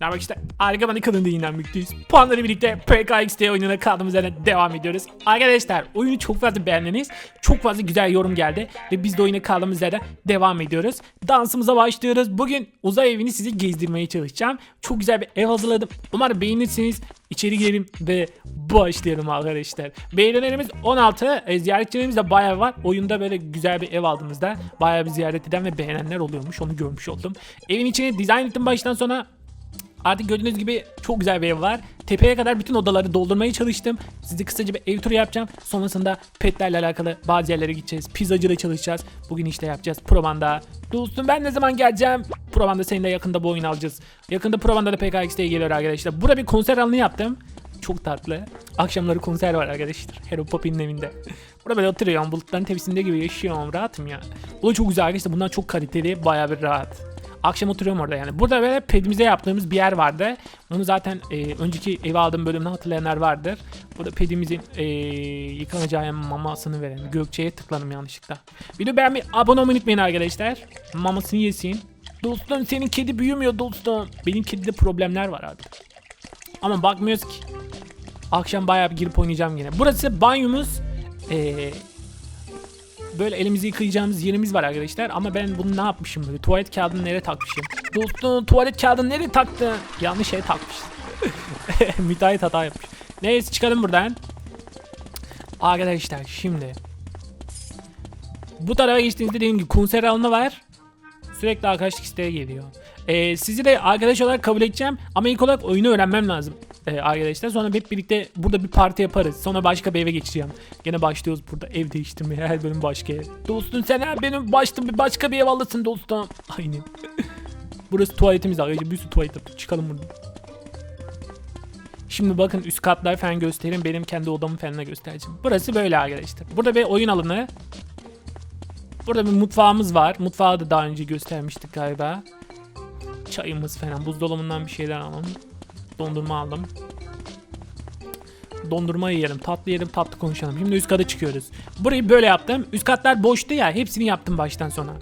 Merhaba işte harika bana kanalında yeniden birlikteyiz. Puanları birlikte PKXD oyununa kaldığımız yerden devam ediyoruz. Arkadaşlar oyunu çok fazla beğendiniz. Çok fazla güzel yorum geldi. Ve biz de oyuna kaldığımız yerden devam ediyoruz. Dansımıza başlıyoruz. Bugün uzay evini sizi gezdirmeye çalışacağım. Çok güzel bir ev hazırladım. Umarım beğenirsiniz. İçeri girelim ve başlayalım arkadaşlar. Beğenilerimiz 16. E, ziyaretçilerimiz de bayağı var. Oyunda böyle güzel bir ev aldığımızda bayağı bir ziyaret eden ve beğenenler oluyormuş. Onu görmüş oldum. Evin içini dizayn ettim baştan sona. Artık gördüğünüz gibi çok güzel bir ev var. Tepeye kadar bütün odaları doldurmaya çalıştım. Size kısaca bir ev turu yapacağım. Sonrasında petlerle alakalı bazı yerlere gideceğiz. Pizzacıda çalışacağız. Bugün işte yapacağız. Probanda. Dostum ben ne zaman geleceğim? Probanda seninle yakında bu oyunu alacağız. Yakında Probanda da PKX'de geliyor arkadaşlar. Burada bir konser alanı yaptım. Çok tatlı. Akşamları konser var arkadaşlar. Hero Poppy'nin evinde. Burada böyle oturuyorum. Bulutların tepesinde gibi yaşıyorum. Rahatım ya. Bu da çok güzel arkadaşlar. Bunlar çok kaliteli. Bayağı bir rahat. Akşam oturuyorum orada yani. Burada böyle pedimize yaptığımız bir yer vardı. Onu zaten e, önceki eve aldığım bölümden hatırlayanlar vardır. Burada pedimizin e, yıkanacağı mamasını veren Gökçe'ye tıkladım yanlışlıkla. Ben bir abone olmayı unutmayın arkadaşlar. Mamasını yesin. Dostum senin kedi büyümüyor dostum. Benim kedide problemler var abi. Ama bakmıyoruz ki. Akşam bayağı bir girip oynayacağım yine. Burası banyomuz. Ee, böyle elimizi yıkayacağımız yerimiz var arkadaşlar. Ama ben bunu ne yapmışım böyle? Tuvalet kağıdını nereye takmışım? Dostum tuvalet kağıdını nereye taktın? Yanlış şeye takmışsın. Müteahhit hata yapmış. Neyse çıkalım buradan. Arkadaşlar şimdi. Bu tarafa geçtiğinizde dediğim gibi konser alanı var. Sürekli arkadaşlık isteği geliyor. Ee, sizi de arkadaş olarak kabul edeceğim ama ilk olarak oyunu öğrenmem lazım ee, arkadaşlar. Sonra hep birlikte burada bir parti yaparız. Sonra başka bir eve geçeceğim. Gene başlıyoruz burada ev değiştirmeye. Her bölüm başka ev. Dostum sen her benim başta bir başka bir ev alırsın dostum. Aynen. Burası tuvaletimiz arkadaşlar. Bir sürü tuvalet. Çıkalım buradan. Şimdi bakın üst katlar falan göstereyim. Benim kendi odamı falan göstereceğim. Burası böyle arkadaşlar. Burada bir oyun alanı. Burada bir mutfağımız var. Mutfağı da daha önce göstermiştik galiba. Çayımız falan. Buzdolabından bir şeyler alalım. Dondurma aldım. Dondurma yiyelim. Tatlı yiyelim. Tatlı konuşalım. Şimdi üst kata çıkıyoruz. Burayı böyle yaptım. Üst katlar boştu ya. Hepsini yaptım baştan sona.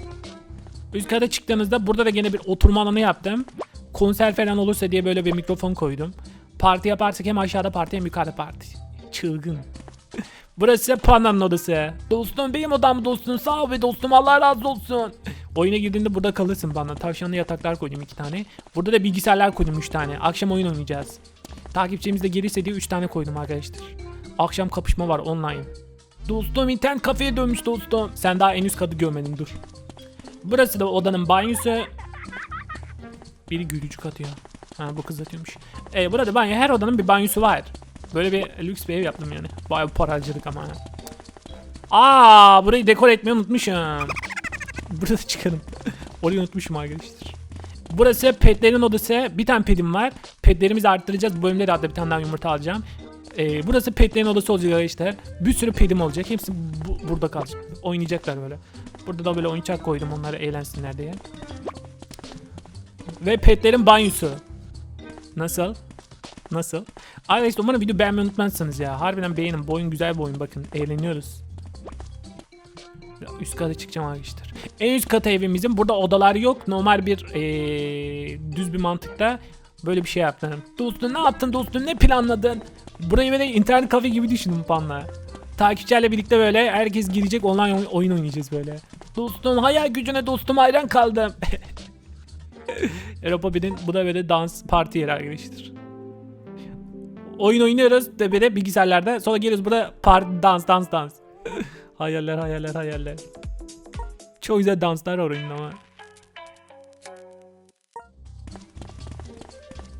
Üst kata çıktığınızda burada da gene bir oturma alanı yaptım. Konser falan olursa diye böyle bir mikrofon koydum. Parti yaparsak hem aşağıda parti hem yukarıda parti. Çılgın. Burası Panda'nın odası. Dostum benim odam dostum. Sağ ol be dostum. Allah razı olsun. Oyuna girdiğinde burada kalırsın bana. Tavşanlı yataklar koydum iki tane. Burada da bilgisayarlar koydum üç tane. Akşam oyun oynayacağız. Takipçimiz de gelirse diye üç tane koydum arkadaşlar. Akşam kapışma var online. Dostum internet kafeye dönmüş dostum. Sen daha en üst katı görmedin dur. Burası da odanın banyosu. Biri gülücük atıyor. Ha bu kız atıyormuş. E, burada banyo her odanın bir banyosu var. Böyle bir lüks bir ev yaptım yani. Bayağı para harcadık ama. Aa burayı dekor etmeyi unutmuşum. Burası çıkalım. Orayı unutmuşum arkadaşlar. Burası petlerin odası. Bir tane pedim var. Petlerimizi arttıracağız. Bu bölümde de hatta bir tane daha yumurta alacağım. Ee, burası petlerin odası olacak arkadaşlar. Bir sürü pedim olacak. Hepsi bu- burada kalacak. Oynayacaklar böyle. Burada da böyle oyuncak koydum onlara eğlensinler diye. Ve petlerin banyosu. Nasıl? Nasıl? Arkadaşlar umarım video beğenmeyi unutmazsınız ya. Harbiden beğenin. Bu oyun güzel bir oyun bakın. Eğleniyoruz. Üst kata çıkacağım arkadaşlar. En üst kata evimizin burada odalar yok. Normal bir eee, düz bir mantıkta böyle bir şey yaptım. Dostum ne yaptın dostum ne planladın? Burayı böyle internet kafe gibi düşündüm panla. Takipçilerle birlikte böyle herkes girecek online oy- oyun oynayacağız böyle. Dostum hayal gücüne dostum hayran kaldım. Europa 1'in bu da böyle dans parti yeri arkadaşlar. Oyun oynuyoruz de böyle bilgisayarlarda. Sonra geliyoruz burada parti dans dans dans. hayaller hayaller hayaller. Çok güzel danslar var oyunda ama.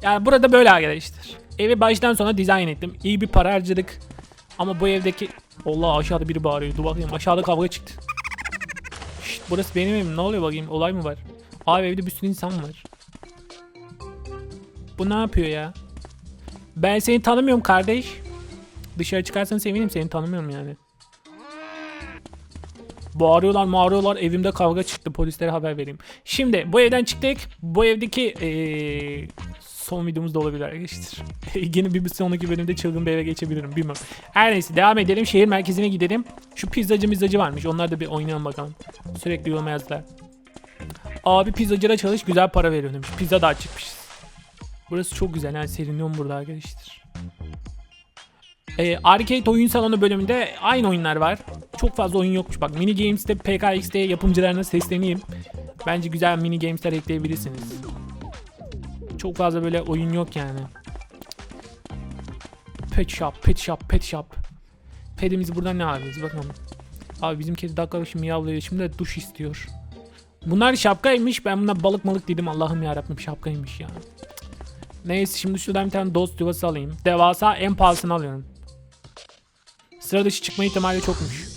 Yani burada böyle arkadaşlar. Evi baştan sona dizayn ettim. İyi bir para harcadık. Ama bu evdeki... Allah aşağıda biri bağırıyor. Dur bakayım aşağıda kavga çıktı. Şşt, burası benim evim. Ne oluyor bakayım? Olay mı var? Abi evde bir sürü insan var. Bu ne yapıyor ya? Ben seni tanımıyorum kardeş. Dışarı çıkarsan sevinirim seni tanımıyorum yani. Bağırıyorlar mağırıyorlar evimde kavga çıktı polislere haber vereyim. Şimdi bu evden çıktık. Bu evdeki eee, son videomuz da olabilir arkadaşlar. Yine bir sonraki bölümde çılgın bir eve geçebilirim bilmem. Her neyse devam edelim şehir merkezine gidelim. Şu pizzacı mizzacı varmış onlar da bir oynayalım bakalım. Sürekli yoruma yazdılar. Abi pizzacıda çalış güzel para veriyor demiş. Pizza da açıkmışız. Burası çok güzel. Yani serinliyorum burada arkadaşlar. Ee, arcade oyun salonu bölümünde aynı oyunlar var. Çok fazla oyun yokmuş. Bak mini games'te PKX'de yapımcılarına sesleneyim. Bence güzel mini games'ler ekleyebilirsiniz. Çok fazla böyle oyun yok yani. Pet shop, pet shop, pet shop. Pedimiz buradan ne alıyoruz bakalım. Abi bizim kedi dakika başı miyavlıyor. Şimdi de duş istiyor. Bunlar şapkaymış. Ben buna balık malık dedim. Allah'ım yarabbim şapkaymış ya. Neyse şimdi şuradan bir tane dost yuvası alayım. Devasa en pahalısını alıyorum. Sıra dışı çıkma ihtimali çokmuş.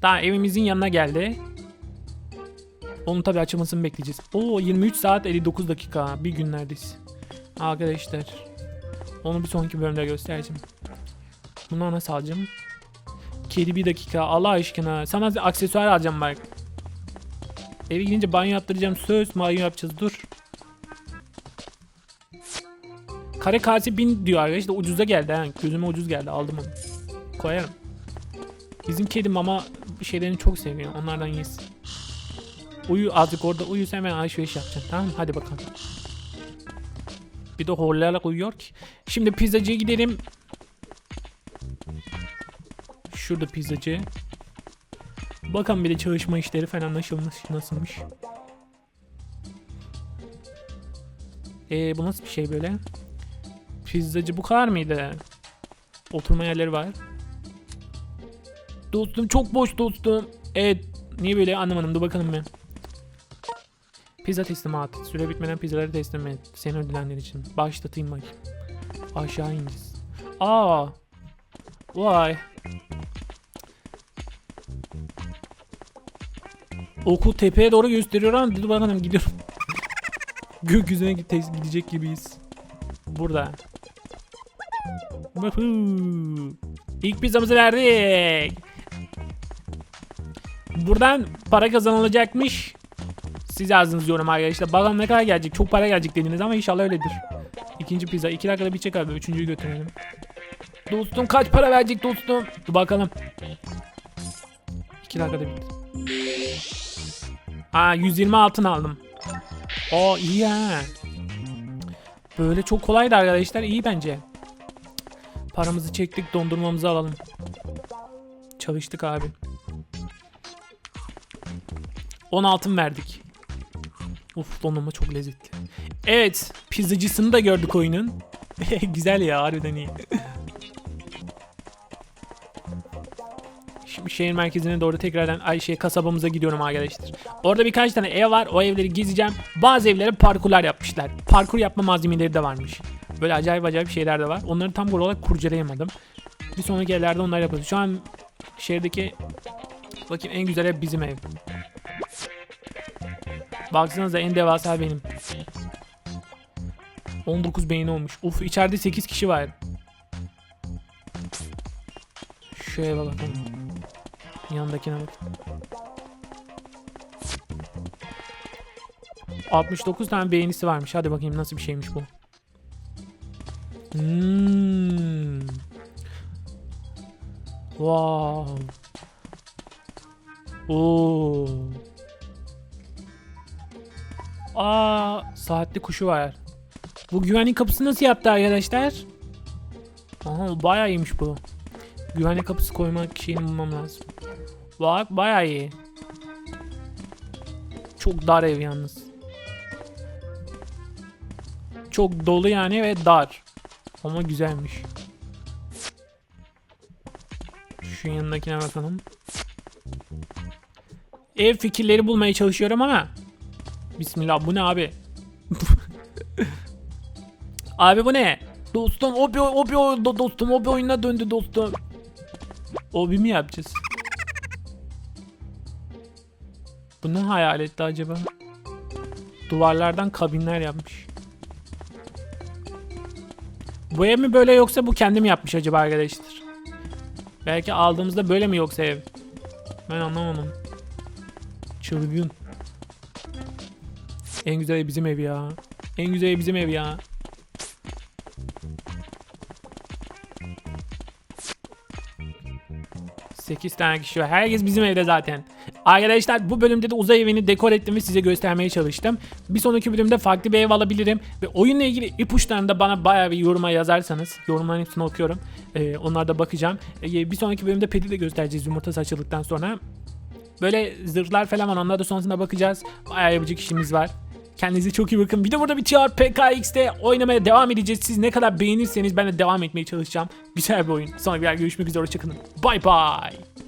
Tamam evimizin yanına geldi. Onun tabi açılmasını bekleyeceğiz. Oo 23 saat 59 dakika. Bir gün neredeyiz. Arkadaşlar. Onu bir sonraki bölümde göstereceğim. Bunu nasıl alacağım? Kedi bir dakika Allah aşkına. Sana aksesuar alacağım bak. Eve gidince banyo yaptıracağım. Söz banyo yapacağız dur. Kare kase 1000 diyor arkadaşlar. Ucuza geldi ha. Gözüme ucuz geldi. Aldım onu. Koyarım. Bizim kedi mama şeylerini çok seviyor. Onlardan yesin. Uyu azıcık orada uyu hemen alışveriş yapacaksın. Tamam? Hadi bakalım. Bir de horlayarak uyuyor ki. Şimdi pizzacıya gidelim. Şurada pizzacı. Bakalım bir de çalışma işleri falan nasılmış, nasılmış. Ee, bu nasıl bir şey böyle? Pizzacı bu kadar mıydı? Oturma yerleri var. Dostum çok boş dostum. Evet. Niye böyle anlamadım. Dur bakalım ben. Pizza teslimatı. Süre bitmeden pizzaları teslim et. Seni ödülenler için. Başlatayım bakayım. Aşağı ineceğiz. Aa. Vay. Okul tepeye doğru gösteriyor ama dur bakalım gidiyorum. Gökyüzüne gide- gidecek gibiyiz. Burada. İlk pizzamızı verdik. Buradan para kazanılacakmış. Siz yazdınız yorum arkadaşlar. Bakalım ne kadar gelecek. Çok para gelecek dediniz ama inşallah öyledir. İkinci pizza. iki dakikada bitecek abi. Üçüncüyü götürelim. Dostum kaç para verecek dostum? Dur bakalım. İki dakikada bitti. Aa 120 altın aldım. O iyi ha. Böyle çok kolaydı arkadaşlar. İyi bence. Paramızı çektik. Dondurmamızı alalım. Çalıştık abi. 10 altın verdik. Uf dondurma çok lezzetli. Evet. Pizzacısını da gördük oyunun. Güzel ya harbiden iyi. Şimdi şehir merkezine doğru tekrardan ay şey kasabamıza gidiyorum arkadaşlar. Orada birkaç tane ev var. O evleri gezeceğim. Bazı evlere parkurlar yapmışlar. Parkur yapma malzemeleri de varmış. Böyle acayip acayip şeyler de var. Onları tam olarak kurcalayamadım. Bir sonraki evlerde onlar yapıyoruz. Şu an şehirdeki bakayım en güzel ev bizim ev. Baksanıza en devasa benim. 19 beyin olmuş. Uf içeride 8 kişi var. Şu eve bakalım. Yanındakine bak. 69 tane beğenisi varmış. Hadi bakayım nasıl bir şeymiş bu. Hmm. Wow. Oo. Aa, saatli kuşu var. Bu güvenlik kapısı nasıl yaptı arkadaşlar? Aha bayağı iyiymiş bu. Güvenlik kapısı koymak şeyini bulmam lazım. Bak bayağı iyi. Çok dar ev yalnız. Çok dolu yani ve dar. Ama güzelmiş. Şu yanındakine bakalım. Ev fikirleri bulmaya çalışıyorum ama. Bismillah bu ne abi? abi bu ne? Dostum o bir, o bir oyunda dostum o bir oyuna döndü dostum. O bir mi yapacağız? Bu ne hayal etti acaba? Duvarlardan kabinler yapmış. Bu ev mi böyle yoksa bu kendim yapmış acaba arkadaşlar? Belki aldığımızda böyle mi yoksa ev? Ben anlamadım. Çılgın. En güzel bizim ev ya. En güzel bizim ev ya. Sekiz tane kişi var. Herkes bizim evde zaten. Arkadaşlar bu bölümde de uzay evini dekor ettim ve size göstermeye çalıştım. Bir sonraki bölümde farklı bir ev alabilirim. Ve oyunla ilgili ipuçlarını da bana bayağı bir yoruma yazarsanız. Yorumların hepsini okuyorum. Ee, onlara bakacağım. Ee, bir sonraki bölümde peti de göstereceğiz yumurta saçıldıktan sonra. Böyle zırhlar falan var onlara da sonrasında bakacağız. Bayağı yapacak işimiz var. Kendinize çok iyi bakın. Bir de burada bitiyor. PKX'de oynamaya devam edeceğiz. Siz ne kadar beğenirseniz ben de devam etmeye çalışacağım. Güzel bir oyun. Sonra bir yer görüşmek üzere. Hoşçakalın. Bye bye.